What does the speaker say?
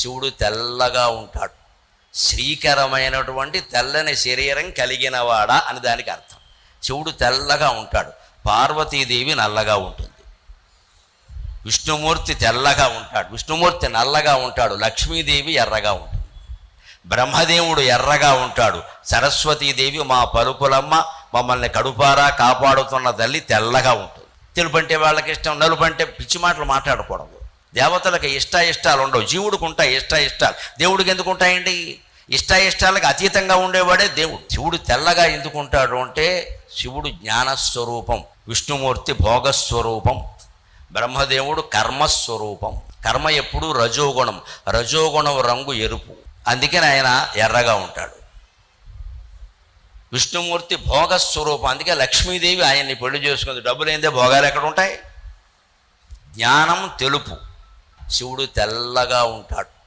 శివుడు తెల్లగా ఉంటాడు. శ్రీకరమైనటువంటి తెల్లని శరీరం కలిగినవాడా అని దానికి అర్థం. శివుడు తెల్లగా ఉంటాడు. పార్వతీదేవి నల్లగా ఉంటుంది. విష్ణుమూర్తి తెల్లగా ఉంటాడు. విష్ణుమూర్తి నల్లగా ఉంటాడు. లక్ష్మీదేవి ఎర్రగా ఉంటుంది. బ్రహ్మదేవుడు ఎర్రగా ఉంటాడు. సరస్వతీదేవి మా పలుపులమ్మ మమ్మల్ని కడుపారా కాపాడుతున్న తల్లి తెల్లగా ఉంటుంది. తెలుపంటే వాళ్ళకి ఇష్టం నలుపంటే పిచ్చి మాటలు మాట్లాడకూడదు. దేవతలకు ఇష్టాయిష్టాలు ఇష్టాలు ఉండవు. జీవుడికి ఉంటాయి ఇష్ట ఇష్టాలు దేవుడికి ఎందుకు ఉంటాయండి? ఇష్ట అతీతంగా ఉండేవాడే దేవుడు. శివుడు తెల్లగా ఎందుకుంటాడు అంటే శివుడు జ్ఞానస్వరూపం విష్ణుమూర్తి భోగస్వరూపం బ్రహ్మదేవుడు కర్మస్వరూపం. కర్మ ఎప్పుడు రజోగుణం రజోగుణం రంగు ఎరుపు. అందుకని ఆయన ఎర్రగా ఉంటాడు. విష్ణుమూర్తి భోగస్వరూపం. అందుకే లక్ష్మీదేవి ఆయన్ని పెళ్ళి చేసుకుంది. డబ్బులు ఏందే భోగాలు ఎక్కడ ఉంటాయి? జ్ఞానం తెలుపు. శివుడు తెల్లగా ఉంటాడు.